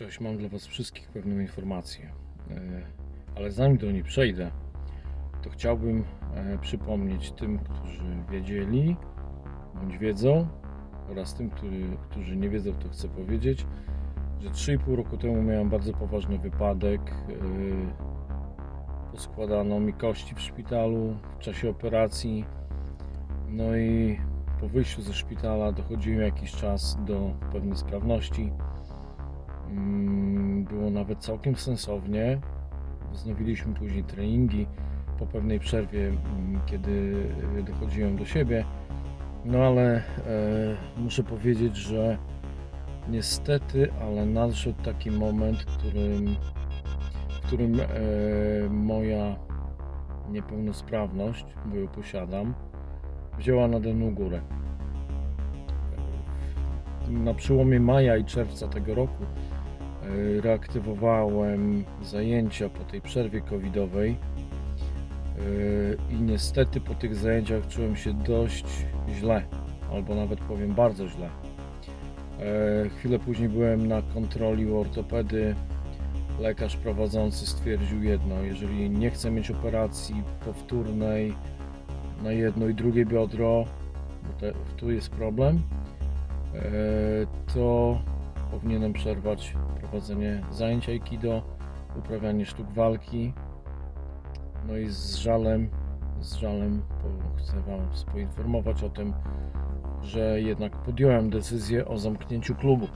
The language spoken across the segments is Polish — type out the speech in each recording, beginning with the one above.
Cześć, mam dla Was wszystkich pewną informację. E, Ale zanim do niej przejdę, to chciałbym e, przypomnieć tym, którzy wiedzieli bądź wiedzą oraz tym, który, którzy nie wiedzą, to chcę powiedzieć, że 3,5 roku temu miałem bardzo poważny wypadek. e, Poskładano mi kości w szpitalu w czasie operacji. No i po wyjściu ze szpitala dochodziłem jakiś czas do pewnej sprawności. Mm, Było nawet całkiem sensownie. Wznowiliśmy później treningi po pewnej przerwie, mm, kiedy dochodziłem do siebie. No ale e, muszę powiedzieć, że niestety, ale nadszedł taki moment, w którym, w którym e, moja niepełnosprawność, bo ją posiadam, wzięła nade mną górę. Na przełomie maja i czerwca tego roku e, reaktywowałem zajęcia po tej przerwie covidowej e, i niestety po tych zajęciach czułem się dość źle, albo nawet powiem bardzo źle. E, Chwilę później byłem na kontroli u ortopedy. Lekarz prowadzący stwierdził jedno: jeżeli nie chcę mieć operacji powtórnej na jedno i drugie biodro, bo te, tu jest problem, e, to powinienem przerwać prowadzenie zajęć Aikido, uprawianie sztuk walki. No i z żalem, z żalem chcę Wam poinformować o tym, że jednak podjąłem decyzję o zamknięciu klubu.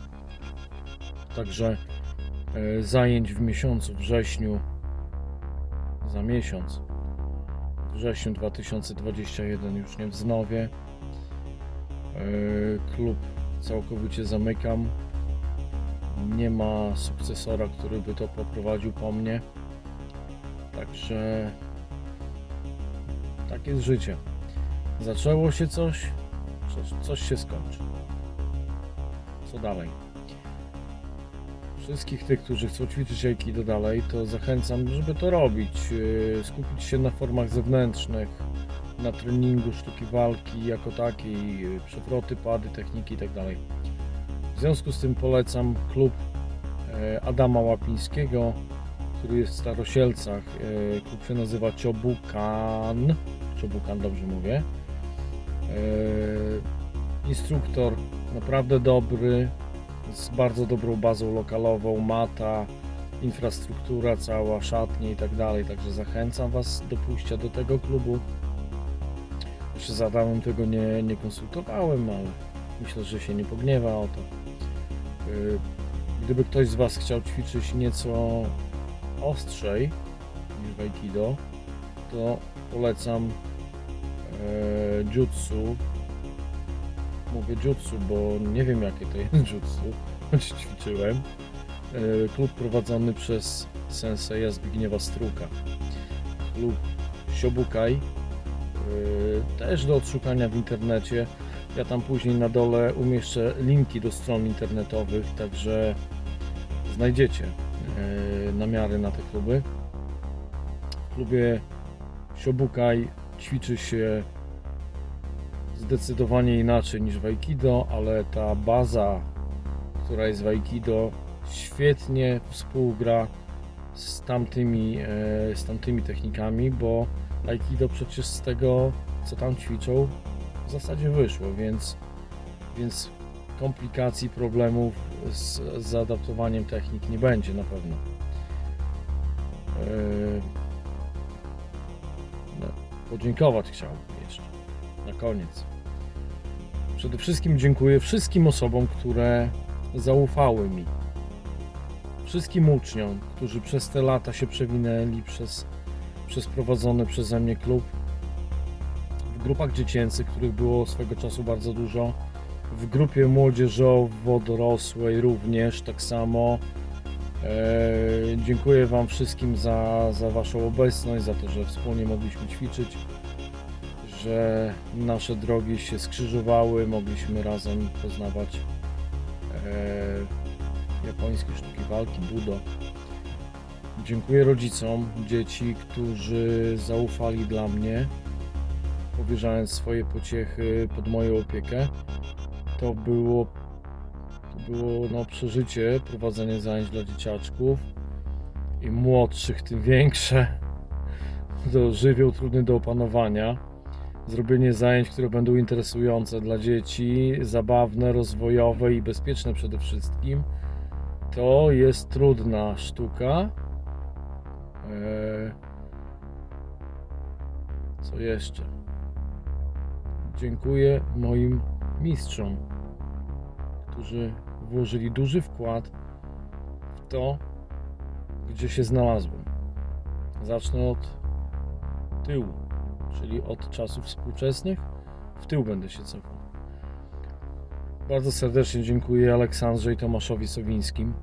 Także e, zajęć w miesiącu wrześniu, za miesiąc, wrześniu 2021 już nie wznowię. E, Klub całkowicie zamykam. Nie ma sukcesora, który by to poprowadził po mnie. Także tak jest życie. Zaczęło się coś, coś, się skończy. Co dalej? Wszystkich tych, którzy chcą ćwiczyć Aikido dalej, to zachęcam, żeby to robić. Yy, Skupić się na formach zewnętrznych, na treningu sztuki walki jako takiej, yy, przewroty, pady, techniki itd. W związku z tym polecam klub e, Adama Łapińskiego, który jest w Starosielcach. E, Klub się nazywa Ciobukan. Ciobukan, dobrze mówię. E, Instruktor naprawdę dobry, z bardzo dobrą bazą lokalową, mata, infrastruktura cała, szatnie i tak dalej. Także zachęcam Was do pójścia do tego klubu. Jeszcze z Adamem tego nie, nie konsultowałem, ale myślę, że się nie pogniewa o to. Gdyby ktoś z Was chciał ćwiczyć nieco ostrzej niż w Aikido, to polecam e, jutsu. Mówię jutsu, bo nie wiem jakie to jest jutsu, choć ćwiczyłem. E, klub prowadzony przez senseja Zbigniewa Struka. Klub Siobukaj. e, Też do odszukania w internecie. Ja tam później na dole umieszczę linki do stron internetowych, także znajdziecie e, namiary na te kluby. W klubie Siobukaj ćwiczy się zdecydowanie inaczej niż w Aikido, ale ta baza, która jest w Aikido, świetnie współgra z tamtymi, e, z tamtymi technikami, bo Aikido przecież z tego, co tam ćwiczą, w zasadzie wyszło, więc, więc komplikacji, problemów z, z zaadaptowaniem technik nie będzie na pewno. Yy, No, podziękować chciałbym jeszcze na koniec. Przede wszystkim dziękuję wszystkim osobom, które zaufały mi. Wszystkim uczniom, którzy przez te lata się przewinęli przez, przez prowadzony przeze mnie klub grupach dziecięcych, których było swego czasu bardzo dużo, w grupie młodzieżowo-dorosłej również tak samo. E, dziękuję Wam wszystkim za, za Waszą obecność, za to, że wspólnie mogliśmy ćwiczyć, że nasze drogi się skrzyżowały, mogliśmy razem poznawać e, japońskie sztuki walki, budo. Dziękuję rodzicom dzieci, którzy zaufali dla mnie powierzając swoje pociechy pod moją opiekę. To było, to było no, przeżycie, prowadzenie zajęć dla dzieciaczków. Im młodszych, tym większe. To żywioł trudny do opanowania. Zrobienie zajęć, które będą interesujące dla dzieci, zabawne, rozwojowe i bezpieczne przede wszystkim. To jest trudna sztuka. Eee, Co jeszcze? Dziękuję moim mistrzom, którzy włożyli duży wkład w to, gdzie się znalazłem. Zacznę od tyłu, czyli od czasów współczesnych. W tył będę się cofał. Bardzo serdecznie dziękuję Aleksandrze i Tomaszowi Sowińskim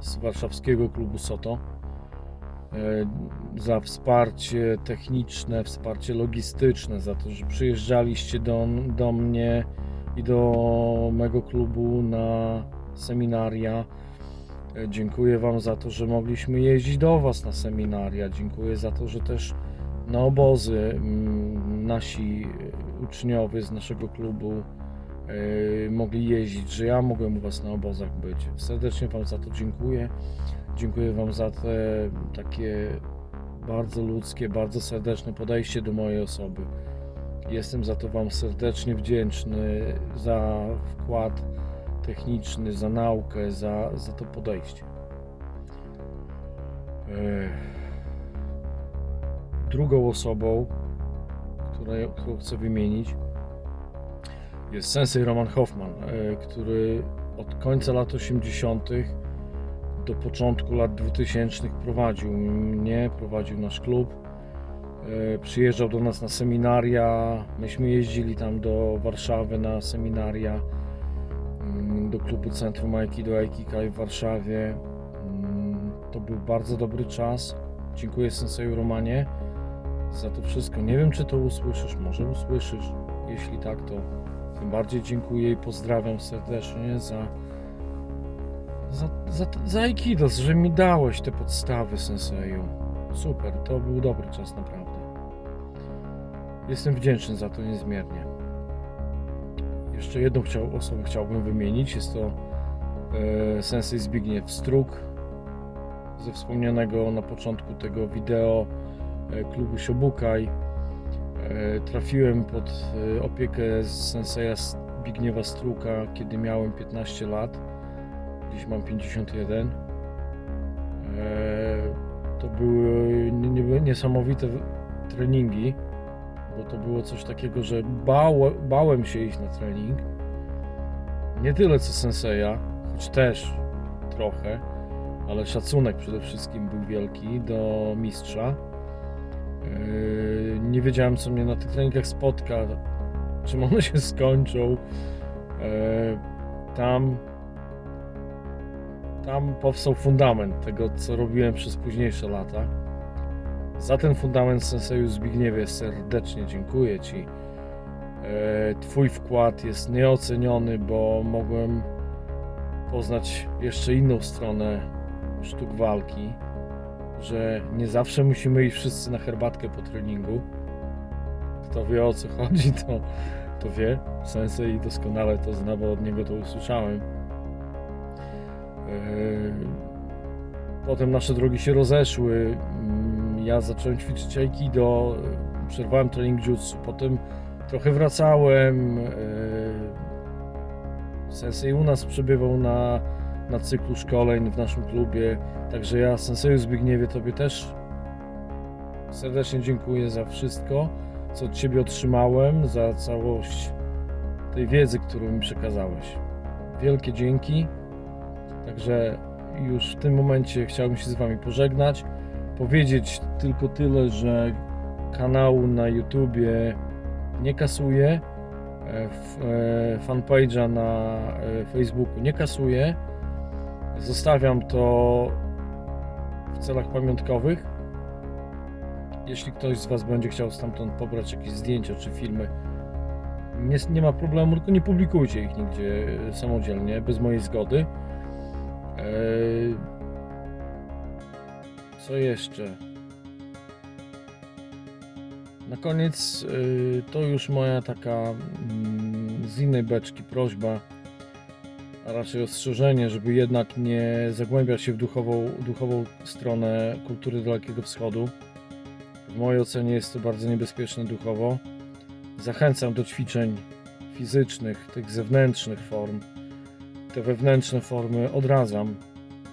z warszawskiego klubu Soto za wsparcie techniczne, wsparcie logistyczne, za to, że przyjeżdżaliście do, do mnie i do mego klubu na seminaria. E, Dziękuję Wam za to, że mogliśmy jeździć do Was na seminaria. Dziękuję za to, że też na obozy nasi e, uczniowie z naszego klubu e, mogli jeździć, że ja mogłem u Was na obozach być. Serdecznie Wam za to dziękuję. Dziękuję Wam za te takie bardzo ludzkie, bardzo serdeczne podejście do mojej osoby. Jestem za to Wam serdecznie wdzięczny za wkład techniczny, za naukę, za, za to podejście. Ech. Drugą osobą, której, którą chcę wymienić, jest sensei Roman Hoffman, e, który od końca lat 80. do początku lat 2000 prowadził mnie, prowadził nasz klub. E, Przyjeżdżał do nas na seminaria, myśmy jeździli tam do Warszawy na seminaria, mm, do klubu Centrum Aikido Aikikai w Warszawie. Mm, To był bardzo dobry czas. Dziękuję Senseju Romanie za to wszystko. Nie wiem, czy to usłyszysz, może usłyszysz. Jeśli tak, to tym bardziej dziękuję i pozdrawiam serdecznie za, za, za, za Aikido, że mi dałeś te podstawy Senseju. Super, to był dobry czas naprawdę. Jestem wdzięczny za to niezmiernie. Jeszcze jedną chciał, osobę chciałbym wymienić. Jest to e, Sensei Zbigniew Struk ze wspomnianego na początku tego wideo e, klubu Siobukaj. E, trafiłem pod e, opiekę Senseja Zbigniewa Struka, kiedy miałem 15 lat. Dziś mam 51. E, To były nie- nie- niesamowite treningi, bo to było coś takiego, że bałem się iść na trening. Nie tyle co Senseja, choć też trochę, ale szacunek przede wszystkim był wielki do mistrza. Yy, Nie wiedziałem, co mnie na tych treningach spotka, czym one się skończą. Yy, Tam, tam powstał fundament tego, co robiłem przez późniejsze lata. Za ten fundament Senseju Zbigniewie serdecznie dziękuję Ci. E, Twój wkład jest nieoceniony, bo mogłem poznać jeszcze inną stronę sztuk walki, że nie zawsze musimy iść wszyscy na herbatkę po treningu. Kto wie o co chodzi, to, to wie. Sensei doskonale to zna, bo od niego to usłyszałem. E, Potem nasze drogi się rozeszły. Mm, Ja zacząłem ćwiczyć aikido, przerwałem trening jutsu, potem trochę wracałem. e, Sensei u nas przebywał na, na cyklu szkoleń w naszym klubie, także ja Senseju Zbigniewie Tobie też serdecznie dziękuję za wszystko, co od Ciebie otrzymałem, za całość tej wiedzy, którą mi przekazałeś. Wielkie dzięki. Także już w tym momencie chciałbym się z Wami pożegnać. Powiedzieć tylko tyle, że kanału na YouTubie nie kasuję, e, fanpage'a na e, Facebooku nie kasuję. Zostawiam to w celach pamiątkowych. Jeśli ktoś z Was będzie chciał stamtąd pobrać jakieś zdjęcia czy filmy, nie, nie ma problemu, tylko nie publikujcie ich nigdzie e, samodzielnie, bez mojej zgody. Eee, Co jeszcze? Na koniec yy, to już moja taka mm, z innej beczki prośba, a raczej ostrzeżenie, żeby jednak nie zagłębiać się w duchową, duchową stronę kultury Dalekiego Wschodu. W mojej ocenie jest to bardzo niebezpieczne duchowo. Zachęcam do ćwiczeń fizycznych, tych zewnętrznych form. Te wewnętrzne formy odradzam.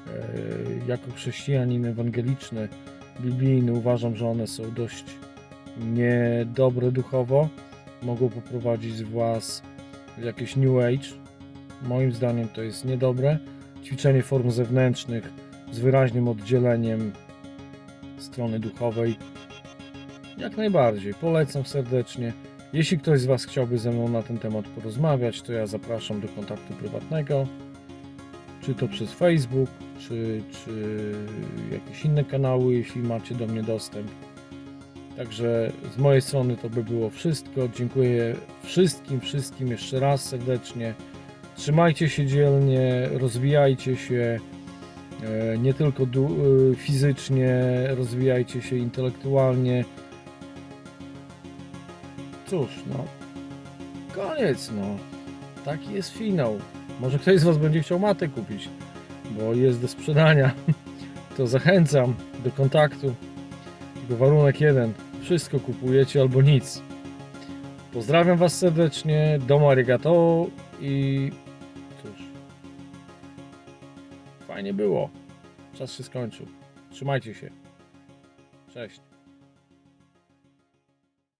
E, Jako chrześcijanin ewangeliczny, biblijny uważam, że one są dość niedobre duchowo. Mogą poprowadzić Was w jakieś New Age. Moim zdaniem to jest niedobre. Ćwiczenie form zewnętrznych z wyraźnym oddzieleniem strony duchowej. Jak najbardziej. Polecam serdecznie. Jeśli ktoś z Was chciałby ze mną na ten temat porozmawiać, to ja zapraszam do kontaktu prywatnego. Czy to przez Facebook, czy, czy jakieś inne kanały, jeśli macie do mnie dostęp. Także z mojej strony to by było wszystko. Dziękuję wszystkim, wszystkim jeszcze raz serdecznie. Trzymajcie się dzielnie, rozwijajcie się e, nie tylko e, fizycznie, rozwijajcie się intelektualnie. Cóż, no, koniec, no. Taki jest finał. Może ktoś z Was będzie chciał matę kupić, bo jest do sprzedania. To zachęcam do kontaktu. Tylko warunek jeden. Wszystko kupujecie albo nic. Pozdrawiam Was serdecznie. Domo arigato i cóż. Fajnie było. Czas się skończył. Trzymajcie się. Cześć.